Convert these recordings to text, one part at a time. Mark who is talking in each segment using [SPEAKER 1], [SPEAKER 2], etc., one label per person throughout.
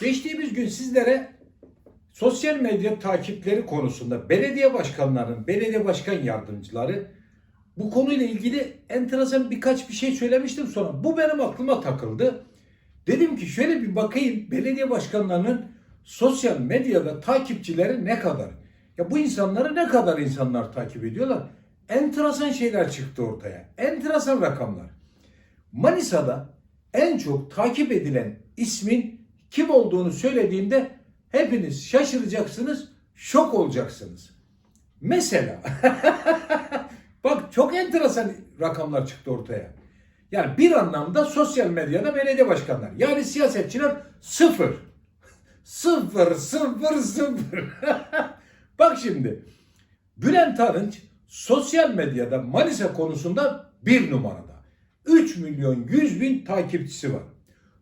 [SPEAKER 1] Geçtiğimiz gün sizlere sosyal medya takipleri konusunda belediye başkanlarının, belediye başkan yardımcıları bu konuyla ilgili enteresan birkaç bir şey söylemiştim sonra. Bu benim aklıma takıldı. Dedim ki şöyle bir bakayım belediye başkanlarının sosyal medyada takipçileri ne kadar? Ya bu insanları ne kadar insanlar takip ediyorlar? Enteresan şeyler çıktı ortaya. Enteresan rakamlar. Manisa'da en çok takip edilen ismin kim olduğunu söylediğimde hepiniz şaşıracaksınız, şok olacaksınız. Mesela bak çok enteresan rakamlar çıktı ortaya. Yani bir anlamda sosyal medyada belediye başkanlar yani siyasetçiler sıfır. Sıfır, sıfır, sıfır. bak şimdi Bülent Arınç sosyal medyada Manisa konusunda bir numarada. 3 milyon 100 bin takipçisi var.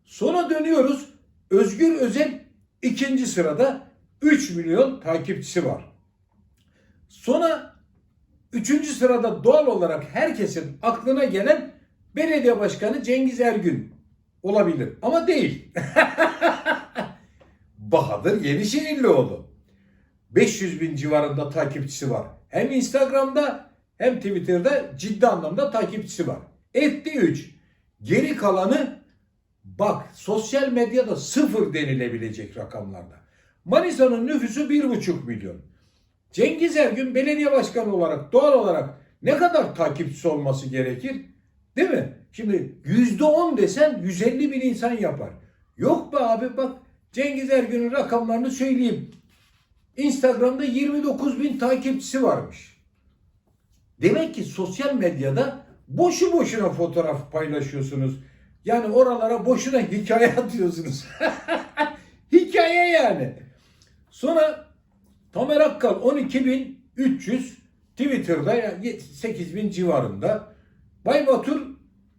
[SPEAKER 1] Sonra dönüyoruz. Özgür Özel ikinci sırada 3 milyon takipçisi var. Sonra üçüncü sırada doğal olarak herkesin aklına gelen belediye başkanı Cengiz Ergün olabilir. Ama değil. Bahadır Yenişehirlioğlu. 500 bin civarında takipçisi var. Hem Instagram'da hem Twitter'da ciddi anlamda takipçisi var. Etti 3. Geri kalanı bak sosyal medyada sıfır denilebilecek rakamlarda. Manisa'nın nüfusu 1,5 milyon. Cengiz Ergün belediye başkanı olarak doğal olarak ne kadar takipçisi olması gerekir? Değil mi? Şimdi %10 desen 150 bin insan yapar. Yok be abi bak Cengiz Ergün'ün rakamlarını söyleyeyim. Instagram'da 29 bin takipçisi varmış. Demek ki sosyal medyada boşu boşuna fotoğraf paylaşıyorsunuz. Yani oralara boşuna hikaye atıyorsunuz. hikaye yani. Sonra Tamer Akkal 12.300 Twitter'da yani 8.000 civarında. Bay Batur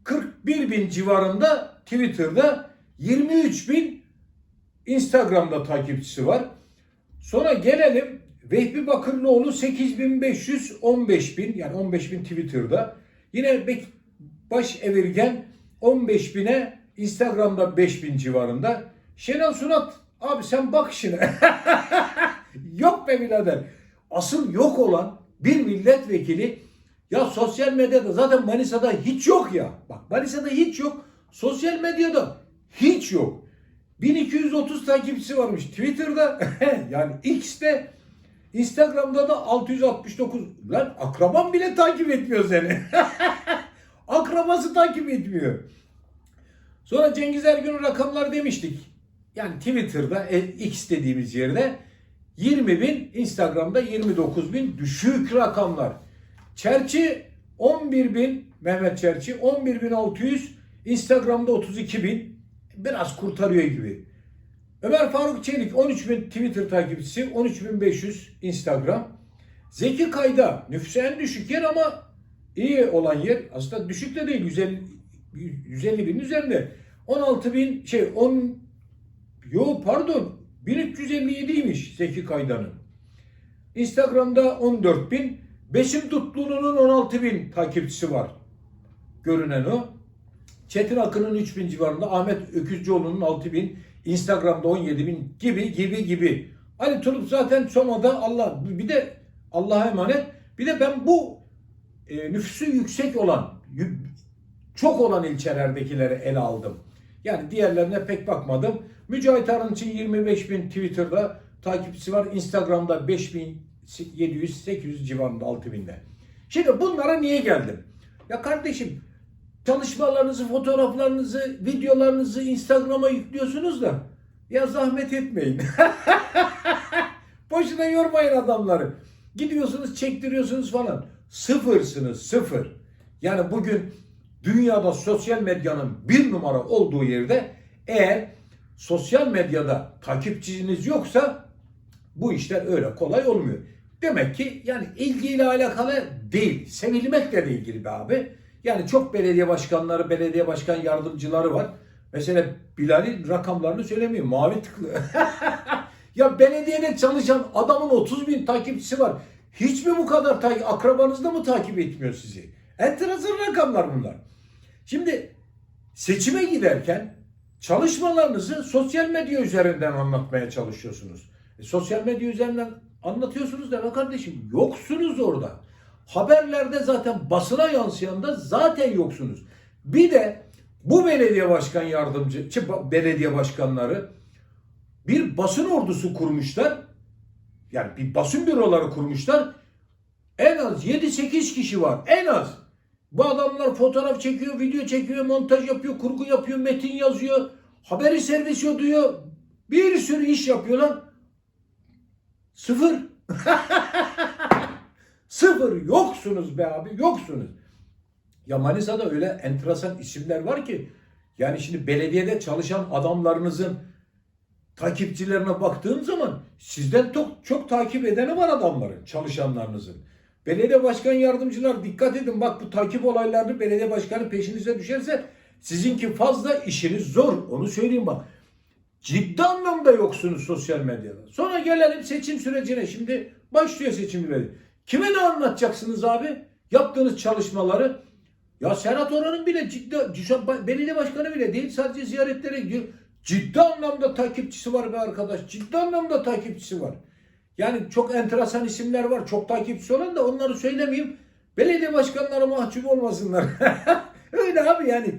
[SPEAKER 1] 41.000 civarında Twitter'da 23.000 Instagram'da takipçisi var. Sonra gelelim Vehbi Bakırlıoğlu 8500 15000 yani 15000 Twitter'da. Yine Baş Evirgen 15000'e Instagram'da 5000 civarında. Şenol Sunat abi sen bak işine. yok be birader. Asıl yok olan bir milletvekili ya sosyal medyada zaten Manisa'da hiç yok ya. Bak Manisa'da hiç yok. Sosyal medyada hiç yok. 1230 takipçisi varmış Twitter'da yani X'te Instagram'da da 669 lan akraban bile takip etmiyor seni. Akrabası takip etmiyor. Sonra Cengiz Ergün'ün rakamlar demiştik. Yani Twitter'da e, X dediğimiz yerde 20 bin, Instagram'da 29 bin düşük rakamlar. Çerçi 11 bin, Mehmet Çerçi 11 bin 600, Instagram'da 32 bin. Biraz kurtarıyor gibi. Ömer Faruk Çelik 13 bin Twitter takipçisi, 13 bin 500 Instagram. Zeki Kayda nüfusu en düşük yer ama iyi olan yer aslında düşük de değil 150, 150 bin üzerinde. 16 bin şey 10 yo pardon 1357'ymiş Zeki Kayda'nın. Instagram'da 14 bin. Besim Tutlu'nun 16 bin takipçisi var. Görünen o. Çetin Akın'ın 3 bin civarında. Ahmet Öküzcüoğlu'nun 6 bin. Instagram'da 17 bin gibi gibi gibi. Ali Tulup zaten Soma'da Allah bir de Allah'a emanet. Bir de ben bu e, nüfusu yüksek olan çok olan ilçelerdekileri ele aldım. Yani diğerlerine pek bakmadım. Mücahit Arınç'ın 25 bin Twitter'da takipçisi var. Instagram'da 5700 800 civarında 6000'de. Şimdi bunlara niye geldim? Ya kardeşim çalışmalarınızı, fotoğraflarınızı, videolarınızı Instagram'a yüklüyorsunuz da ya zahmet etmeyin. Boşuna yormayın adamları. Gidiyorsunuz çektiriyorsunuz falan. Sıfırsınız sıfır. Yani bugün dünyada sosyal medyanın bir numara olduğu yerde eğer sosyal medyada takipçiniz yoksa bu işler öyle kolay olmuyor. Demek ki yani ilgiyle alakalı değil. Sevilmekle de ilgili be abi. Yani çok belediye başkanları, belediye başkan yardımcıları var. Mesela Bilal'in rakamlarını söylemiyor. Mavi tıklı. ya belediyede çalışan adamın 30 bin takipçisi var. Hiç mi bu kadar takip, akrabanız da mı takip etmiyor sizi? Enteresan rakamlar bunlar. Şimdi seçime giderken çalışmalarınızı sosyal medya üzerinden anlatmaya çalışıyorsunuz. E, sosyal medya üzerinden anlatıyorsunuz da be kardeşim yoksunuz orada. Haberlerde zaten basına yansıyan da zaten yoksunuz. Bir de bu belediye başkan yardımcı, belediye başkanları bir basın ordusu kurmuşlar. Yani bir basın büroları kurmuşlar. En az 7-8 kişi var. En az. Bu adamlar fotoğraf çekiyor, video çekiyor, montaj yapıyor, kurgu yapıyor, metin yazıyor, haberi servis ediyor. Bir sürü iş yapıyorlar. Sıfır. Sıfır. Yoksunuz be abi, yoksunuz. Ya Manisa'da öyle enteresan isimler var ki yani şimdi belediyede çalışan adamlarınızın takipçilerine baktığım zaman sizden çok, çok takip edeni var adamların, çalışanlarınızın. Belediye başkan yardımcılar dikkat edin bak bu takip olaylarını belediye başkanı peşinize düşerse sizinki fazla işiniz zor. Onu söyleyeyim bak. Ciddi anlamda yoksunuz sosyal medyada. Sonra gelelim seçim sürecine. Şimdi başlıyor seçim süreci. Kime ne anlatacaksınız abi? Yaptığınız çalışmaları. Ya Serhat bile ciddi, belediye başkanı bile değil sadece ziyaretlere gidiyor. Ciddi anlamda takipçisi var be arkadaş. Ciddi anlamda takipçisi var. Yani çok enteresan isimler var. Çok takipçisi olan da onları söylemeyeyim. Belediye başkanları mahcup olmasınlar. Öyle abi yani.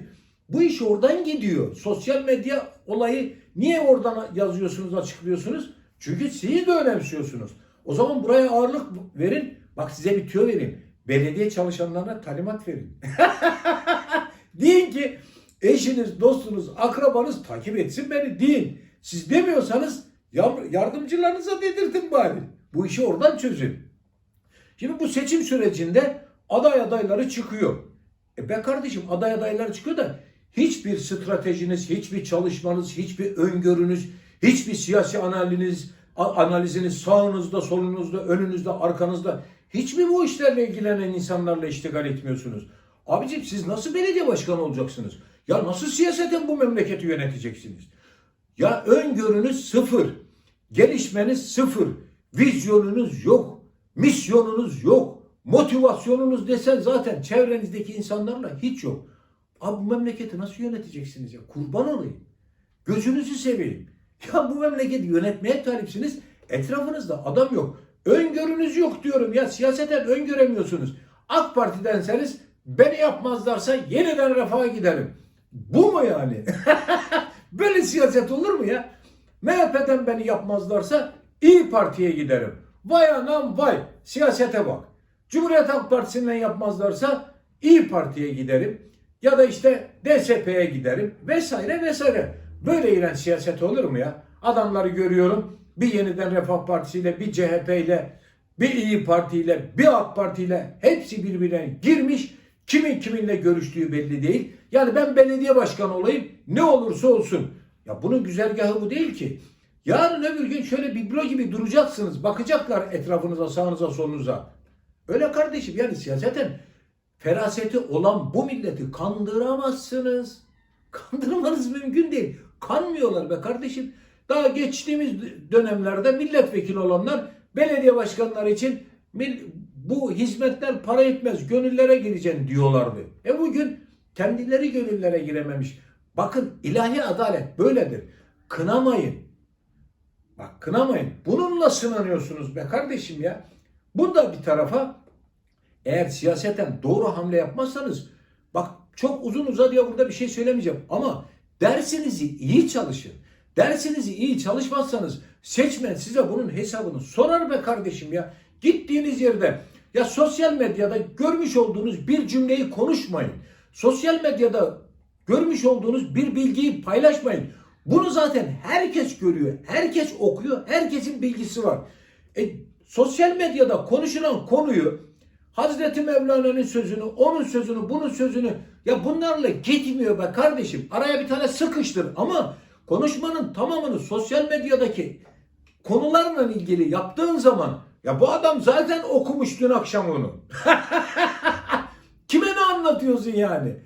[SPEAKER 1] Bu iş oradan gidiyor. Sosyal medya olayı niye oradan yazıyorsunuz, açıklıyorsunuz? Çünkü siz de önemsiyorsunuz. O zaman buraya ağırlık verin. Bak size bir tüyo vereyim. Belediye çalışanlarına talimat verin. deyin ki eşiniz, dostunuz, akrabanız takip etsin beni deyin. Siz demiyorsanız yardımcılarınıza dedirtin bari. Bu işi oradan çözün. Şimdi bu seçim sürecinde aday adayları çıkıyor. E be kardeşim aday adayları çıkıyor da hiçbir stratejiniz, hiçbir çalışmanız, hiçbir öngörünüz, hiçbir siyasi analiziniz, analiziniz sağınızda, solunuzda, önünüzde, arkanızda hiç mi bu işlerle ilgilenen insanlarla iştigal etmiyorsunuz? Abicim siz nasıl belediye başkanı olacaksınız? Ya nasıl siyaseten bu memleketi yöneteceksiniz? Ya öngörünüz sıfır, gelişmeniz sıfır, vizyonunuz yok, misyonunuz yok, motivasyonunuz desen zaten çevrenizdeki insanlarla hiç yok. Abi bu memleketi nasıl yöneteceksiniz ya? Kurban olayım. Gözünüzü seveyim. Ya bu memleketi yönetmeye talipsiniz. Etrafınızda adam yok. Öngörünüz yok diyorum ya. Siyaseten öngöremiyorsunuz. AK Parti'denseniz beni yapmazlarsa yeniden refaha giderim. Bu mu yani? Böyle siyaset olur mu ya? MHP'den beni yapmazlarsa İyi Parti'ye giderim. Vay anam vay. Siyasete bak. Cumhuriyet Halk Partisi'nden yapmazlarsa İyi Parti'ye giderim. Ya da işte DSP'ye giderim. Vesaire vesaire. Böyle iğrenç siyaset olur mu ya? Adamları görüyorum. Bir yeniden Refah Partisi ile bir CHP ile bir İyi Parti ile bir AK Parti ile hepsi birbirine girmiş. Kimin kiminle görüştüğü belli değil. Yani ben belediye başkanı olayım ne olursa olsun. Ya bunun güzergahı bu değil ki. Yarın öbür gün şöyle biblo gibi duracaksınız. Bakacaklar etrafınıza, sağınıza, solunuza. Öyle kardeşim yani siyaseten feraseti olan bu milleti kandıramazsınız. Kandırmanız mümkün değil. Kanmıyorlar be kardeşim. Daha geçtiğimiz dönemlerde milletvekili olanlar belediye başkanları için bu hizmetler para etmez, gönüllere gireceksin diyorlardı. E bugün kendileri gönüllere girememiş. Bakın ilahi adalet böyledir. Kınamayın. Bak kınamayın. Bununla sınanıyorsunuz be kardeşim ya. Bu da bir tarafa eğer siyaseten doğru hamle yapmazsanız bak çok uzun uzadıya burada bir şey söylemeyeceğim ama dersinizi iyi çalışın. Dersinizi iyi çalışmazsanız seçmen size bunun hesabını sorar be kardeşim ya. Gittiğiniz yerde ya sosyal medyada görmüş olduğunuz bir cümleyi konuşmayın. Sosyal medyada görmüş olduğunuz bir bilgiyi paylaşmayın. Bunu zaten herkes görüyor, herkes okuyor, herkesin bilgisi var. E, sosyal medyada konuşulan konuyu Hazreti Mevlana'nın sözünü, onun sözünü, bunun sözünü ya bunlarla gitmiyor be kardeşim. Araya bir tane sıkıştır ama konuşmanın tamamını sosyal medyadaki konularla ilgili yaptığın zaman ya bu adam zaten okumuş dün akşam onu. Kime ne anlatıyorsun yani?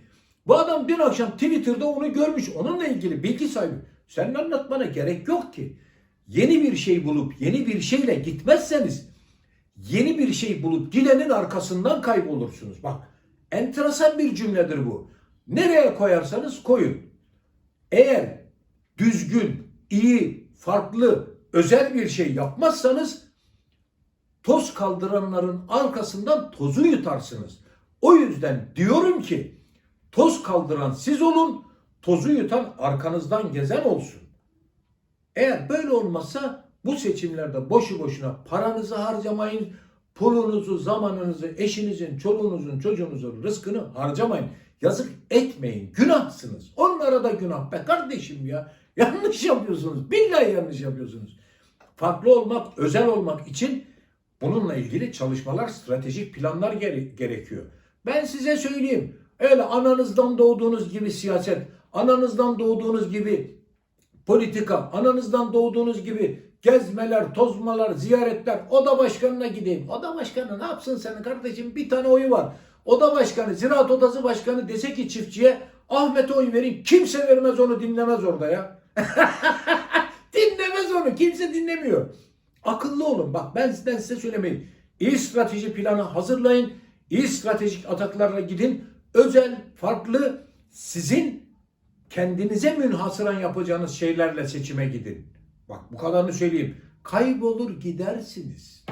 [SPEAKER 1] Bu adam dün akşam Twitter'da onu görmüş. Onunla ilgili bilgi sahibi. Senin anlatmana gerek yok ki. Yeni bir şey bulup yeni bir şeyle gitmezseniz yeni bir şey bulup gidenin arkasından kaybolursunuz. Bak enteresan bir cümledir bu. Nereye koyarsanız koyun. Eğer düzgün, iyi, farklı, özel bir şey yapmazsanız toz kaldıranların arkasından tozu yutarsınız. O yüzden diyorum ki toz kaldıran siz olun, tozu yutan arkanızdan gezen olsun. Eğer böyle olmazsa bu seçimlerde boşu boşuna paranızı harcamayın, pulunuzu, zamanınızı, eşinizin, çoluğunuzun, çocuğunuzun rızkını harcamayın. Yazık etmeyin. Günahsınız. Onlara da günah be kardeşim ya. Yanlış yapıyorsunuz. Billahi yanlış yapıyorsunuz. Farklı olmak, özel olmak için bununla ilgili çalışmalar, stratejik planlar gere- gerekiyor. Ben size söyleyeyim. Öyle ananızdan doğduğunuz gibi siyaset, ananızdan doğduğunuz gibi politika, ananızdan doğduğunuz gibi gezmeler, tozmalar, ziyaretler, oda başkanına gideyim. Oda başkanı ne yapsın senin kardeşim? Bir tane oyu var. Oda başkanı, ziraat odası başkanı dese ki çiftçiye Ahmet'e oy vereyim. Kimse vermez onu dinlemez orada ya. dinlemez onu. Kimse dinlemiyor. Akıllı olun. Bak ben sizden size söylemeyin. İyi strateji planı hazırlayın. İyi stratejik ataklarla gidin. Özel, farklı, sizin kendinize münhasıran yapacağınız şeylerle seçime gidin. Bak bu kadarını söyleyeyim. Kaybolur gidersiniz.